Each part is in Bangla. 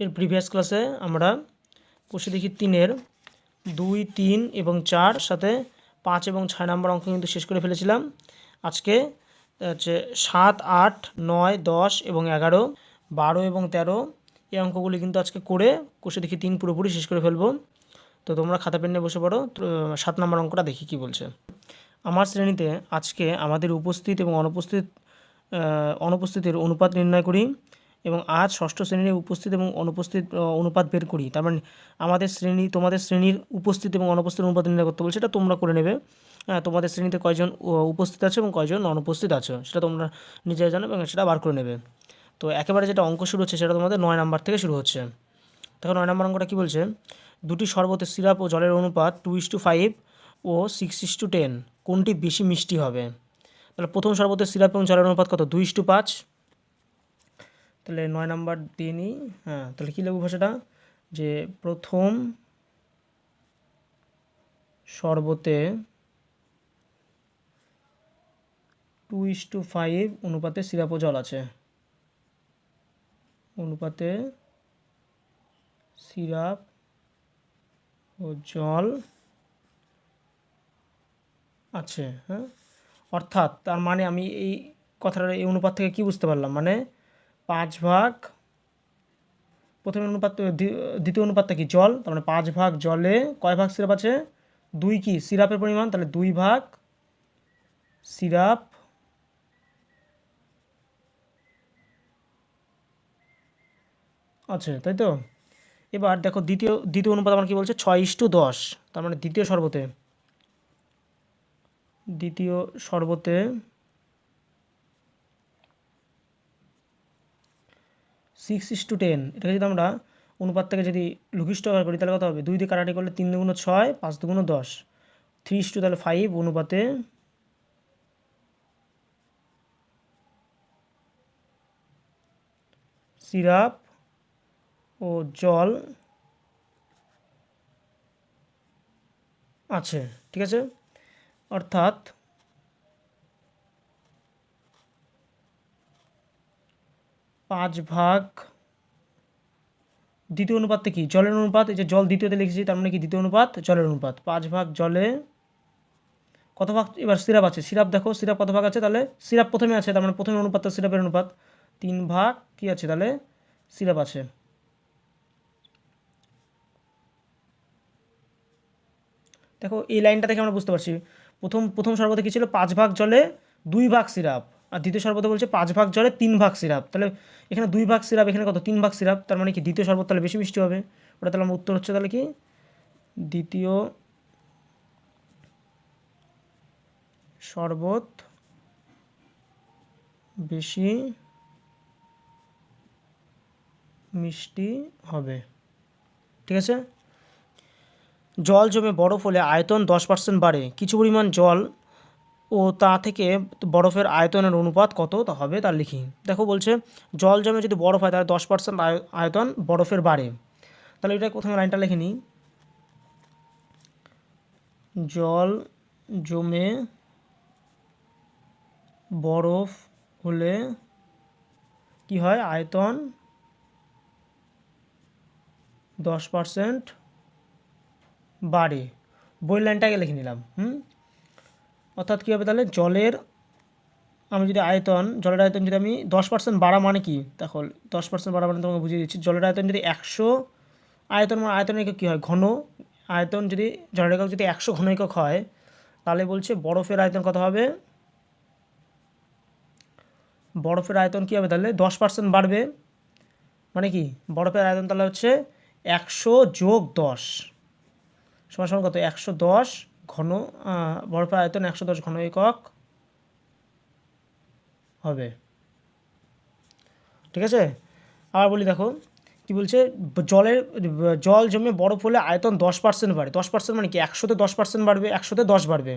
এর প্রিভিয়াস ক্লাসে আমরা কষে দেখি তিনের। দুই, তিন এবং চার সাথে পাঁচ এবং ছয় নম্বর অঙ্ক কিন্তু শেষ করে ফেলেছিলাম। আজকে হচ্ছে সাত, আট, নয়, দশ এবং এগারো, বারো এবং তেরো এই অঙ্কগুলি কিন্তু আজকে করে কষে দেখি তিন পুরোপুরি শেষ করে ফেলব। তো তোমরা খাতা পেন নিয়ে বসে পড়ো সাত নম্বর অঙ্কটা দেখি কি বলছে। আমার শ্রেণীতে আজকে আমাদের উপস্থিত এবং অনুপস্থিত অনুপস্থিতির অনুপাত নির্ণয় করি। এবং আজ ষষ্ঠ শ্রেণির উপস্থিত এবং অনুপস্থিত অনুপাত বের করি। তার মানে আমাদের শ্রেণি তোমাদের শ্রেণির উপস্থিত এবং অনুপস্থিত অনুপাত নির্ণয় করতে বলছে সেটা তোমরা করে নেবে। হ্যাঁ, তোমাদের শ্রেণীতে কয়জন উপস্থিত আছে এবং কয়জন অনুপস্থিত আছে সেটা তোমরা নিজেরা জানো এবং সেটা বার করে নেবে। তো একেবারে যেটা অঙ্ক শুরু হচ্ছে সেটা তোমাদের নয় নাম্বার থেকে শুরু হচ্ছে। দেখো নয় নম্বর অঙ্কটা কী বলছে? দুটি শরবতের সিরাপ ও জলের অনুপাত টু ইস টু ফাইভ ও সিক্স ইস টু টেন কোনটি বেশি মিষ্টি হবে? তাহলে প্রথম শরবতের সিরাপ এবং জলের অনুপাত কত? দুই ইস টু পাঁচ তাহলে নয় নাম্বার দিয়ে নিই। হ্যাঁ তাহলে কী লিখব ভাষাটা? যে প্রথম শরবতে টু ইস টু ফাইভ অনুপাতে সিরাপ জল আছে। অনুপাতে সিরাপ ও জল আছে হ্যাঁ? অর্থাৎ তার মানে আমি এই কথাটা এই অনুপাত থেকে কি বুঝতে পারলাম? মানে পাঁচ ভাগ, প্রথম অনুপাত দ্বিতীয় অনুপাতটা কি? জল, তার মানে পাঁচ ভাগ জলে কয় ভাগ সিরাপ আছে? দুই কি? সিরাপের পরিমাণ, তাহলে দুই ভাগ সিরাপ আছে, তাই তো? এবার দেখো দ্বিতীয় দ্বিতীয় অনুপাত আমার কি বলছে? ছয় ইস টু দশ, তার মানে দ্বিতীয় শরবতে। দ্বিতীয় শরবতে সিক্স ইস টু টেন এটাকে যদি আমরা অনুপাতটাকে যদি লঘিষ্ঠ আকার করি, তাহলে কত হবে? দুই দিয়ে কাটাটি করলে তিন দুগুণ ছয়, পাঁচ দুগুণ দশ। থ্রি ইস টু তাহলে ফাইভ অনুপাতে সিরাপ ও জল আছে, ঠিক আছে? অর্থাৎ পাঁচ ভাগ। দ্বিতীয় অনুপাতটা কি? জলের অনুপাত, এই যে জল দ্বিতীয়তে লিখেছি, তার মানে কি? দ্বিতীয় অনুপাত, জলের অনুপাত। পাঁচ ভাগ জলে কত ভাগ? এবার সিরাপ আছে। সিরাপ দেখো, সিরাপ কত ভাগ আছে তাহলে? সিরাপ প্রথমে আছে, তার মানে প্রথমে অনুপাতটা সিরাপের অনুপাত। তিন ভাগ, কি আছে তাহলে? সিরাপ আছে। দেখো, এই লাইনটা থেকে আমরা বুঝতে পারছি। প্রথম প্রথম শরবতে কী ছিল? পাঁচ ভাগ জলে, দুই ভাগ সিরাপ। আর দ্বিতীয় শরবতে বলছে পাঁচ ভাগ জলে তিন ভাগ সিরাপ। তাহলে এখানে দুই ভাগ সিরাপ, এখানে কত? তিন ভাগ সিরাপ, তার মানে কি দ্বিতীয় শরবত তাহলে বেশি মিষ্টি হবে? ওটা তাহলে আমার উত্তর হচ্ছে তাহলে কি? দ্বিতীয় শরবত বেশি মিষ্টি হবে। ঠিক আছে? জল জমে বরফ হলে আয়তন দশ পার্সেন্ট বাড়ে। কিছু পরিমাণ জল ও তা থেকে বরফের আয়তনের অনুপাত কত তা হবে তা লিখি। দেখো বলছে, জল জমে যদি বরফ হয় তাহলে দশ পার্সেন্ট আয়তন বরফের বাড়ে। তাহলে এটা প্রথমে লাইনটা লিখে নিই। জল জমে বরফ হলে কি হয়? আয়তন দশ পার্সেন্ট বাড়ে। বই লাইনটাকে লিখে নিলাম, হুম? অর্থাৎ কী হবে তাহলে জলের, আমি যদি আয়তন, জলের আয়তন যদি আমি দশ পার্সেন্ট বাড়া মানে কি? দেখো, দশ পার্সেন্ট বাড়া মানে তোমাকে বুঝিয়ে দিচ্ছি, জলের আয়তন যদি একশো, আয়তন মানে আয়তন একক কী হয়? ঘন। আয়তন যদি, জলের একক যদি একশো ঘন একক হয়, তাহলে বলছে বরফের আয়তন কত হবে? বরফের আয়তন কী হবে তাহলে? দশ পার্সেন্ট বাড়বে। মানে কি? বরফের আয়তন তাহলে হচ্ছে একশো যোগ দশ। সমান সমান কত? একশো দশ ঘন বরফের আয়তন একশো দশ ঘন একক হবে। ঠিক আছে? আবার বলি দেখো, কি বলছে? জলের, জল জমে বরফ হলে আয়তন দশ পার্সেন্ট বাড়ে। দশ পার্সেন্ট মানে কি? একশোতে দশ পার্সেন্ট বাড়বে, একশোতে দশ বাড়বে।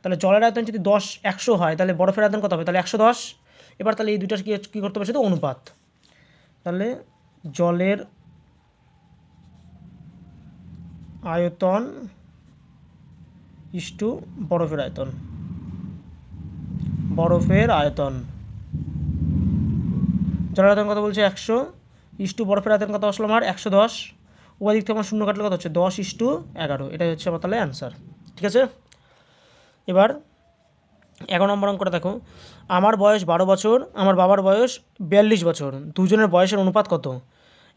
তাহলে জলের আয়তন যদি দশ, একশো হয়, তাহলে বরফের আয়তন কত হবে? তাহলে একশো দশ। এবার তাহলে এই দুইটা কী কী করতে পারছে তো অনুপাত। তাহলে জলের আয়তন ইস্টু বরফের আয়তন। বরফের আয়তন। জলের আয়তন কত বলছে? একশো। ইস্টু বরফের আয়তন কত আসলো আমার? একশো দশ। দিক থেকে আমার শূন্য কাটলে কত হচ্ছে? দশ ইস্টু এগারো। এটাই হচ্ছে আমার তাহলে অ্যান্সার ঠিক আছে? এবার এগারো নম্বর অঙ্কটা দেখো। আমার বয়স বারো বছর, আমার বাবার বয়স বিয়াল্লিশ বছর। দুজনের বয়সের অনুপাত কত?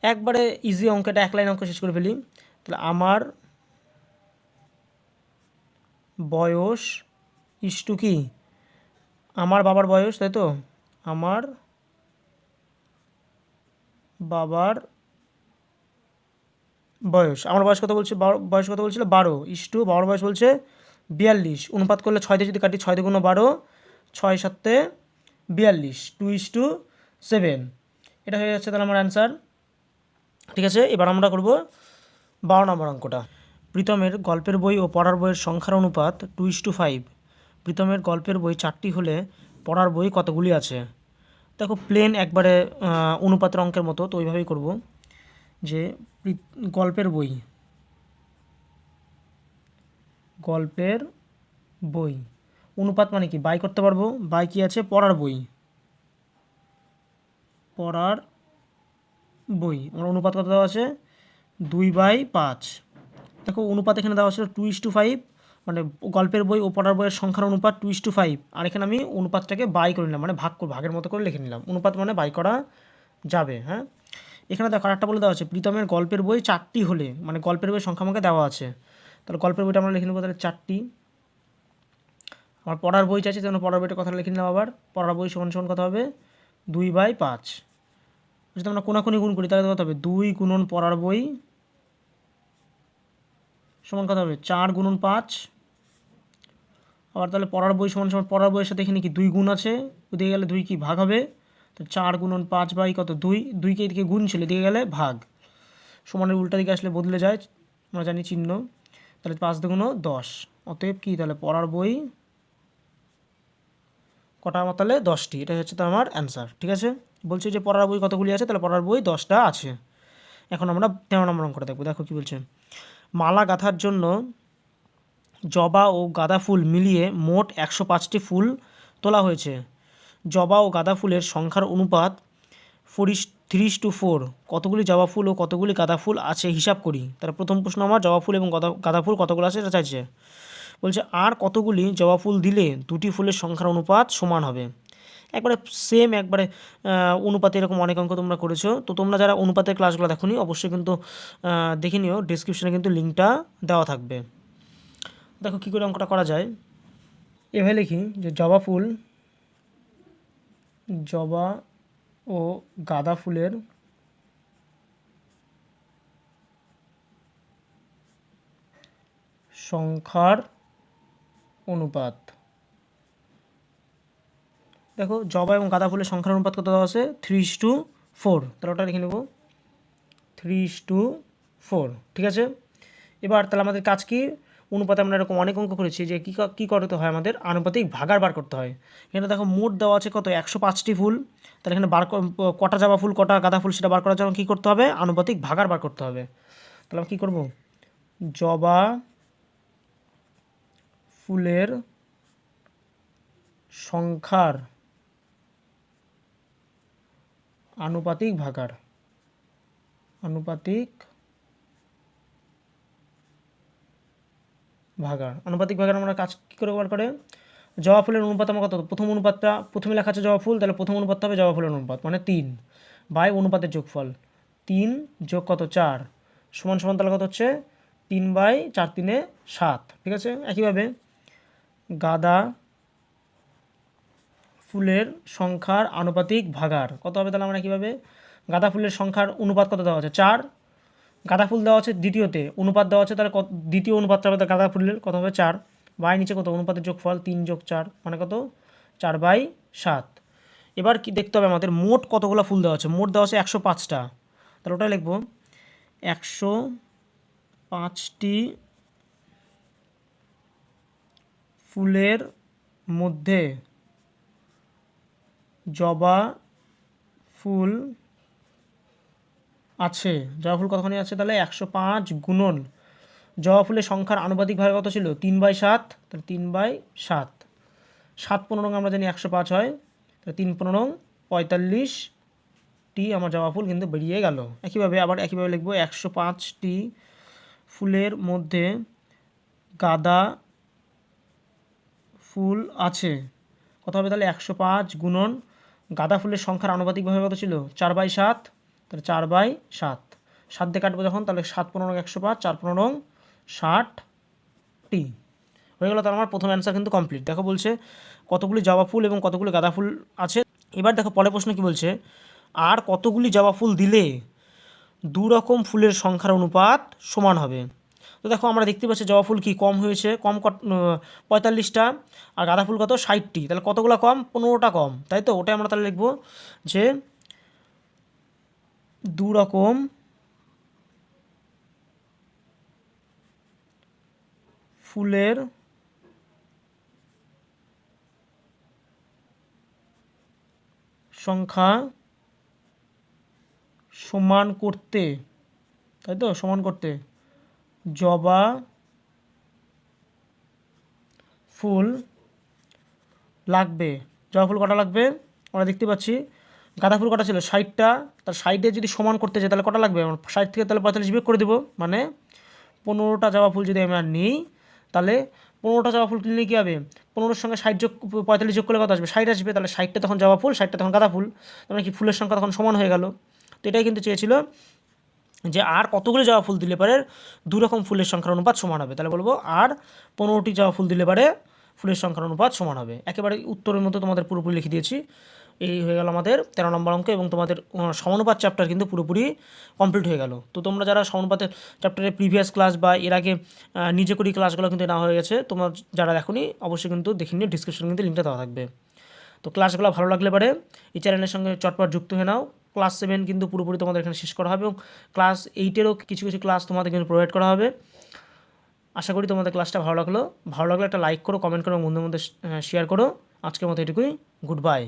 একবারে ইজি অঙ্কটা, এক লাইন অঙ্ক শেষ করে ফেলি। তাহলে আমার বয়স ইস্টু কি? আমার বাবার বয়স, তাই তো? আমার বাবার বয়স। আমার বয়স কত বলছে? বয়স কত বলছিল? বারো। ইস্টু বাবার বয়স বলছে বিয়াল্লিশ। অনুপাত করলে ছয় দিয়ে যদি কাটি, ছয় দুগুণ বারো, ছয় সাতে বিয়াল্লিশ। Two is to seven. এটা হয়ে যাচ্ছে তাহলে আমার অ্যান্সার। ঠিক আছে, এবার আমরা করব বারো নম্বর অঙ্কটা। প্রীতমের গল্পের বই ও পড়ার বইয়ের সংখ্যার অনুপাত টু ইস টু ফাইভ প্রীতমের গল্পের বই চারটি হলে পড়ার বই কতগুলি আছে? দেখো প্লেন একবারে অনুপাতের অঙ্কের মতো, তো ওইভাবেই করব। যে প্রী- গল্পের বই। গল্পের বই। অনুপাত মানে কি? বাই করতে পারব। বাই কি আছে? পড়ার বই। পড়ার বই। আমার অনুপাত কত আছে? দুই বাই পাঁচ। দেখো অনুপাত এখানে দেওয়া আছে টু ইস টু ফাইভ মানে গল্পের বই ও পড়ার বইয়ের সংখ্যার অনুপাত টু ইস টু ফাইভ আর এখানে আমি অনুপাতটাকে বাই করে নিলাম মানে ভাগ ভাগের মতো করে লিখে নিলাম। অনুপাত মানে বাই করা যাবে হ্যাঁ? এখানে দেখো আরেকটা বলে দেওয়া আছে, প্রীতমের গল্পের বই চারটি হলে মানে গল্পের বই সংখ্যা আমাকে দেওয়া আছে। তাহলে গল্পের বইটা আমরা লিখে নেব তাহলে চারটি। আমার পড়ার বই চাইছে যেন পড়ার বইটা কথা লিখে নিলাম আবার। পড়ার বই সমান সমান কত হবে? দুই বাই পাঁচ। যদি আমরা কোনাকুনি গুণ করি, তাহলে কত হবে? দুই গুণন পড়ার বই সমান কত হবে? চার গুণন পাঁচ। আবার তাহলে পড়ার বই সমান সমান, পড়ার বইয়ের সাথে এখানে কি দুই গুণ আছে? ওদিকে গেলে দুই কি ভাগ হবে? তো চার গুণন পাঁচ বাই কত? দুই। দুইকে এদিকে গুণ ছিল, এদিকে গেলে ভাগ। সমানের উল্টা দিকে আসলে বদলে যায়, আমরা জানি চিহ্ন। তাহলে পাঁচ দুগুণ দশ। অতএব কি? তাহলে পড়ার বই কটা আমার তাহলে? দশটি। এটা হচ্ছে তো আমার অ্যান্সার ঠিক আছে? বলছে যে পড়ার বই কতগুলি আছে? তাহলে পড়ার বই দশটা আছে। এখন আমরা তেরো নম্বর অঙ্কটা দেখব। দেখো কী বলছে। মালা গাঁথার জন্য জবা ও গাঁদা ফুল মিলিয়ে মোট একশো পাঁচটি ফুল তোলা হয়েছে। জবা ও গাঁদা ফুলের সংখ্যার অনুপাত four is three two four কতগুলি জবা ফুল ও কতগুলি গাঁদা ফুল আছে হিসাব করি। তার প্রথম প্রশ্ন আমার, জবা ফুল এবং গাঁদা গাঁদা ফুল কতগুলো আছে? এটা চাইছে। বলছে, আর কতগুলি জবা ফুল দিলে দুটি ফুলের সংখ্যার অনুপাত সমান হবে? একবারে সেম একবারে অনুপাতে এরকম অনেক অঙ্ক তোমরা করেছ। তো তোমরা যারা অনুপাতের ক্লাসগুলো দেখোনি, অবশ্যই কিন্তু দেখে নিও। ডিসক্রিপশনে কিন্তু লিঙ্কটা দেওয়া থাকবে। দেখো কী করে অঙ্কটা করা যায়। এভাবে লিখি যে, জবা ফুল, জবা ও গাঁদা ফুলের সংখ্যার অনুপাত। দেখো জবা এবং গাঁদা ফুলের সংখ্যার অনুপাত কত দেওয়া আছে? থ্রি ইস টু ফোর তাহলে ওটা লিখে নেব। থ্রি ইস টু ফোর ঠিক আছে? এবার তাহলে আমাদের কাজ কি? অনুপাতে আমরা এরকম অনেক অঙ্ক করেছি যে কী কী করতে হয় আমাদের? আনুপাতিক ভাগার বার করতে হয়। এখানে দেখো মোট দেওয়া আছে কত? একশো পাঁচটি ফুল। তাহলে এখানে বার কটা জবা ফুল, কটা গাঁদা ফুল সেটা বার করার জন্য কী করতে হবে? আনুপাতিক ভাগার বার করতে হবে। তাহলে আমরা কী করব? জবা ফুলের সংখ্যার আনুপাতিক ভাগার আনুপাতিক ভাগার আনুপাতিক ভাগার আমরা কাজ কী করে বার করে? জবা ফুলের অনুপাত আমার কত? প্রথম অনুপাতটা, প্রথমে লেখা আছে জবা ফুল, তাহলে প্রথম অনুপাতটা হবে জবা ফুলের অনুপাত মানে তিন বাই অনুপাতের যোগফল। তিন যোগ কত? চার। সমান সমান তাহলে কত হচ্ছে? তিন বাই চার তিনে সাত, ঠিক আছে? একইভাবে গাদা ফুলের সংখ্যার আনুপাতিক ভাগার। কত হবে তাহলে আমরা কীভাবে? গাঁদা ফুলের সংখ্যার অনুপাত কত দেওয়া আছে? চার। গাঁদা ফুল দেওয়া আছে দ্বিতীয়তে। অনুপাত দেওয়া আছে তাহলে কত? দ্বিতীয় অনুপাতটা হবে গাঁদা ফুলের কত হবে? চার। বাই নিচে কত? অনুপাতের যোগফল তিন যোগ চার। মানে কত? চার বাই সাত। এবার কি দেখতে হবে আমাদের? মোট কতগুলো ফুল দেওয়া আছে? মোট দেওয়া আছে একশো পাঁচটা। তাহলে ওটাই লিখব। একশো পাঁচটি ফুলের মধ্যে জবা ফুল আছে। জবা ফুল কতখানি আছে? তাহলে একশো পাঁচ গুণন। জবা ফুলের সংখ্যার আনুপাতিক ভাবে কত ছিল? তিন বাই সাত, তাহলে তিন বাই সাত। সাত পনেরো আমরা জানি একশো পাঁচ হয়। তাহলে তিন পনেরো পঁয়তাল্লিশ টি আমার জবা ফুল কিন্তু বেরিয়ে গেল। একইভাবে আবার একইভাবে লিখব, একশো পাঁচটি ফুলের মধ্যে গাঁদা ফুল আছে। কত হবে? তাহলে একশো পাঁচ গুণন গাঁদা ফুলের সংখ্যার আনুপাতিকভাবে কত ছিল? চার বাই সাত, তাহলে চার বাই সাত। সাত দিয়ে কাটবো যখন, তাহলে সাত পনেরো একশো পাঁচ, চার পনেরো ষাটটি হয়ে গেল তার আমার প্রথম অ্যান্সার কিন্তু কমপ্লিট দেখো বলছে কতগুলি জবা ফুল এবং কতগুলি গাঁদা ফুল আছে। এবার দেখো পরের প্রশ্ন কি বলছে? আর কতগুলি জবা ফুল দিলে দু রকম ফুলের সংখ্যার অনুপাত সমান হবে? তো দেখো আমরা দেখতে পাচ্ছি জবা ফুল কি কম হয়েছে, কম পঁয়তাল্লিশটা, আর গাঁদা ফুল কত? ষাটটি। তাহলে কতগুলো কম? পনেরোটা কম, তাই তো? ওটাই আমরা তাহলে লিখব যে দু রকম ফুলের সংখ্যা সমান করতে, তাই তো? সমান করতে। জবা, ফুল লাগবে। জবা ফুল কটা লাগবে? আমরা দেখতে পাচ্ছি, গাঁদা ফুল কটা ছিল? ষাটটা। তার সাইডে যদি সমান করতে চাই, তাহলে কটা লাগবে? আমার ষাট থেকে তাহলে পঁয়তাল্লিশ বিয়োগ করে দেবো। মানে পনেরোটা জবা ফুল যদি আমরা নিই, তাহলে পনেরোটা জবা ফুল কিনলে কী হবে? পনেরোর সঙ্গে ষাট যোগ, পঁয়তাল্লিশ যোগ করলে কত আসবে? ষাট আসবে। তাহলে ষাটটা তখন জবা ফুল, ষাটটা তখন গাঁদা ফুল। তার মানে কি ফুলের সংখ্যা তখন সমান হয়ে গেল। তো এটাই কিন্তু চেয়েছিল যে আর কতগুলো জবা ফুল দিলে পারে দু রকম ফুলের সংখ্যার অনুপাত সমান হবে? তাহলে বলব আর পনেরোটি জবা ফুল দিলে পারে ফুলের সংখ্যার অনুপাত সমান হবে। একেবারে উত্তরের মতো তোমাদের পুরোপুরি লিখে দিয়েছি। এই হয়ে গেল আমাদের তেরো নম্বর অঙ্ক এবং তোমাদের সমানুপাত চ্যাপ্টার কিন্তু পুরোপুরি কমপ্লিট হয়ে গেল। তো তোমরা যারা সমানুপাতের চ্যাপ্টারের প্রিভিয়াস ক্লাস বা এর আগে নিজে করি ক্লাসগুলো কিন্তু না হয়ে গেছে, তোমরা যারা দেখোনি, অবশ্যই কিন্তু দেখে নিয়ে ডিসক্রিপশনে কিন্তু লিঙ্কটা দেওয়া থাকবে। তো ক্লাসগুলো ভালো লাগলে পারে, এই চ্যানেলের সঙ্গে চটপট যুক্ত হয়ে নাও। ক্লাস সেভেন কিন্তু পুরোপুরি তোমাদের এখানে শেষ করা হবে এবং ক্লাস এইটেরও কিছু কিছু ক্লাস তোমাদের কিন্তু প্রোভাইড করা হবে। আশা করি তোমাদের ক্লাসটা ভালো লাগল। ভালো লাগলে একটা লাইক করো কমেন্ট করো বন্ধুর মধ্যে শেয়ার করো। আজকের মতো এটুকুই। Good bye